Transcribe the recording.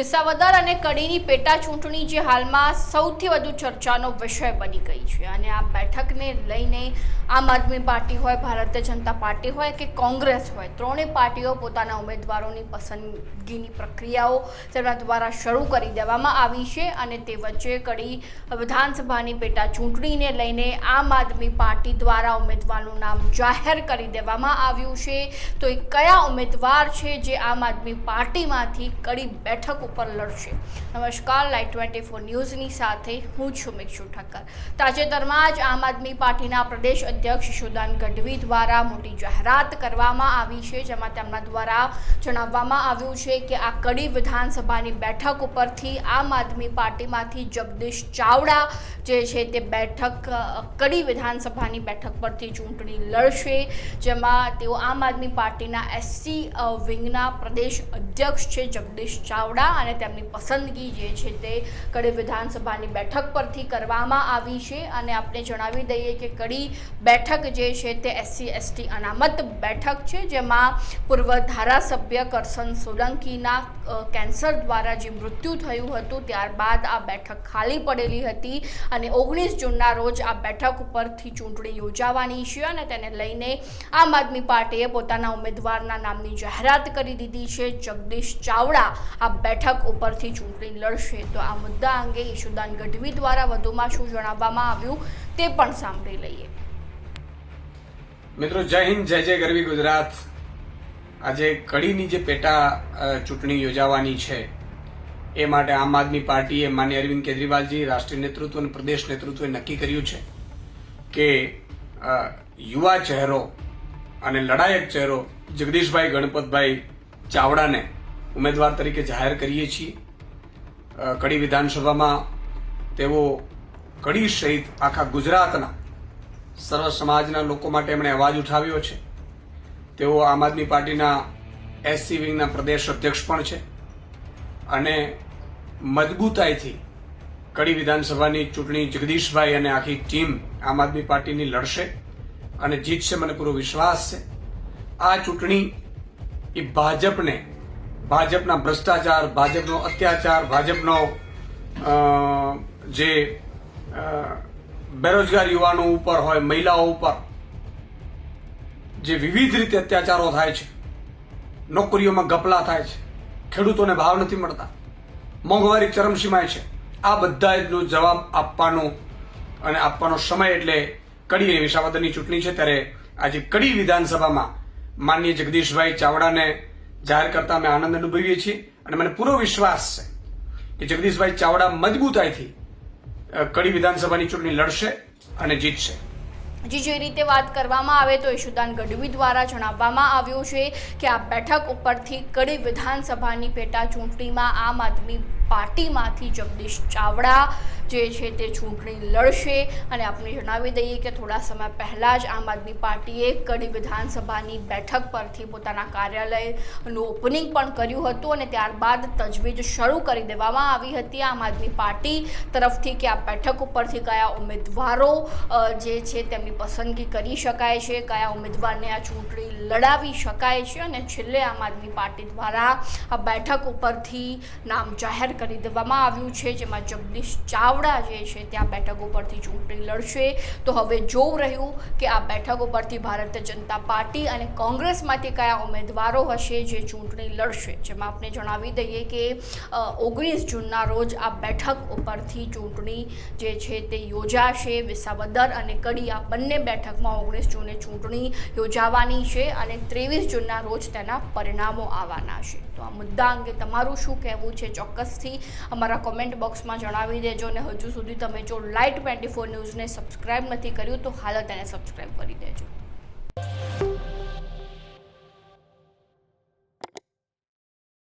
વિસાવદર અને કડીની પેટા ચૂંટણી જે હાલમાં સૌથી વધુ ચર્ચાનો વિષય બની ગઈ છે. અને આ બેઠકને લઈને આમ આદમી પાર્ટી હોય, ભારતીય જનતા પાર્ટી હોય કે કોંગ્રેસ હોય, ત્રણેય પાર્ટીઓ પોતાના ઉમેદવારોની પસંદગીની પ્રક્રિયાઓ તેમના દ્વારા શરૂ કરી દેવામાં આવી છે અને તે વચ્ચે કડી વિધાનસભાની પેટા ચૂંટણીને લઈને આમ આદમી પાર્ટી દ્વારા ઉમેદવારનું નામ જાહેર કરી દેવામાં આવ્યું છે. તો એ કયા ઉમેદવાર છે જે આમ આદમી પાર્ટીમાંથી કડી બેઠક ઉપર લડશે. નમસ્કાર લાઈટ ટ્વેન્ટી ફોર ન્યૂઝની સાથે હું છું મિક્ષુ ઠક્કર. તાજેતરમાં જ આમ આદમી પાર્ટીના પ્રદેશ અધ્યક્ષ યશોદાન ગઢવી દ્વારા મોટી જાહેરાત કરવામાં આવી છે, જેમાં તેમના દ્વારા જણાવવામાં આવ્યું છે કે આ કડી વિધાનસભાની બેઠક ઉપરથી આમ આદમી પાર્ટીમાંથી જગદીશ ચાવડા જે છે તે બેઠક કડી વિધાનસભાની બેઠક પરથી ચૂંટણી લડશે, જેમાં તેઓ આમ આદમી પાર્ટીના એસસી વિંગના પ્રદેશ અધ્યક્ષ છે જગદીશ ચાવડા અને તેમની પસંદગી જે છે તે કડી વિધાનસભાની બેઠક પરથી કરવામાં આવી છે. અને આપણે જણાવી દઈએ કે કડી બેઠક જે છે તે એસસી એસટી અનામત બેઠક છે, જેમાં પૂર્વ ધારાસભ્ય કરસન સોલંકીના કેન્સર દ્વારા જે મૃત્યુ થયું હતું, ત્યારબાદ આ બેઠક ખાલી પડેલી હતી અને ઓગણીસ જૂનના રોજ આ બેઠક ઉપરથી ચૂંટણી યોજાવાની છે અને તેને લઈને આમ આદમી પાર્ટીએ પોતાના ઉમેદવારના નામની જાહેરાત કરી દીધી છે. જગદીશ ચાવડા આ બેઠક ઉપરથી ચૂંટણી લડશે. તો આ મુદ્દા અંગે ઈશુદાન ગઢવી દ્વારા વધુમાં શું જણાવવામાં આવ્યું તે પણ સાંભળી લઈએ. મિત્રો, જય હિન્દ, જય જય ગરવી ગુજરાત. આજે કડીની જે પેટા ચૂંટણી યોજાવાની છે, એ માટે આમ આદમી પાર્ટીએ માન્ય અરવિંદ કેજરીવાલજી રાષ્ટ્રીય નેતૃત્વ અને પ્રદેશ નેતૃત્વે નક્કી કર્યું છે કે યુવા ચહેરો અને લડાયક ચહેરો જગદીશભાઈ ગણપતભાઈ ચાવડાને ઉમેદવાર તરીકે જાહેર કરીએ છીએ. કડી વિધાનસભામાં તેઓ કડી સહિત આખા ગુજરાતના સર્વ સમાજના લોકો માટે એમણે અવાજ ઉઠાવ્યો છે. તેઓ આમ આદમી પાર્ટીના એસસી વિંગના પ્રદેશ અધ્યક્ષ પણ છે. અને મજબૂતાઈથી કડી વિધાનસભાની ચૂંટણી જગદીશભાઈ અને આખી ટીમ આમ આદમી પાર્ટીની લડશે અને જીતશે મને પૂરો વિશ્વાસ છે. આ ચૂંટણી એ ભાજપને ભાજપના ભ્રષ્ટાચાર, ભાજપનો અત્યાચાર, ભાજપનો જે બેરોજગાર યુવાનો ઉપર હોય, મહિલાઓ ઉપર, જે વિવિધ રીતે અત્યાચારો થાય છે, નોકરીઓમાં ગપલા થાય છે, ખેડૂતોને ભાવ નથી મળતા, મોંઘવારી ચરમસીમાય છે, આ બધાનો જવાબ આપવાનો અને આપવાનો સમય એટલે કડી અને વિસાવદરની ચૂંટણી છે, ત્યારે આજે કડી વિધાનસભામાં માનનીય જગદીશભાઈ ચાવડાને જાહેર કરતા અમે આનંદ અનુભવીએ છીએ અને મને પૂરો વિશ્વાસ છે કે જગદીશભાઈ ચાવડા મજબૂતાઈથી કડી વિધાનસભાની ચૂંટણી લડશે અને જીતશે. હજી જે રીતે વાત કરવામાં આવે તો યશુદાન ગઢવી દ્વારા જણાવવામાં આવ્યું છે કે આ બેઠક ઉપરથી કડી વિધાનસભાની પેટા ચૂંટણીમાં આમ આદમી પાર્ટીમાંથી જગદીશ ચાવડા જે છે તે ચૂંટણી લડશે અને આપણે જણાવી દઈએ કે થોડા સમય પહેલાં જ આમ આદમી પાર્ટીએ કડી વિધાનસભાની બેઠક પરથી પોતાના કાર્યાલયનું ઓપનિંગ પણ કર્યું હતું અને ત્યારબાદ તજવીજ શરૂ કરી દેવામાં આવી હતી. આમ આદમી પાર્ટી તરફથી કે આ બેઠક ઉપરથી કયા ઉમેદવારો જે છે તેમની પસંદગી કરી શકાય છે, કયા ઉમેદવારને આ ચૂંટણી લડાવી શકાય છે અને છેલ્લે આમ આદમી પાર્ટી દ્વારા આ બેઠક ઉપરથી નામ જાહેર કરી દેવામાં આવ્યું છે. જેમાં જગદીશ ચાવડા જે છે, ત્યાં બેઠક ઉપરથી ચૂંટણી લડશે. તો હવે જોવું રહ્યું કે આ બેઠક ઉપરથી ભારતીય જનતા પાર્ટી અને કોંગ્રેસમાંથી કયા ઉમેદવારો હશે જે ચૂંટણી લડશે. જેમાં આપણે જણાવી દઈએ કે ઓગણીસ જૂનના રોજ આ બેઠક ઉપરથી ચૂંટણી જે છે તે યોજાશે. વિસાવદર અને કડી આ બંને બેઠકમાં ઓગણીસ જૂને ચૂંટણી યોજાવાની છે અને ત્રેવીસ જૂનના રોજ તેના પરિણામો આવવાના છે. તો આ મુદ્દા અંગે તમારું શું કહેવું છે? ચોક્કસથી અમારા કોમેન્ટ બોક્સમાં જણાવી દેજો અને હજુ સુધી તમે જો લાઇટ ટ્વેન્ટી ફોર ન્યૂઝને સબસ્ક્રાઇબ નથી કર્યું, તો હાલ તેને સબસ્ક્રાઇબ કરી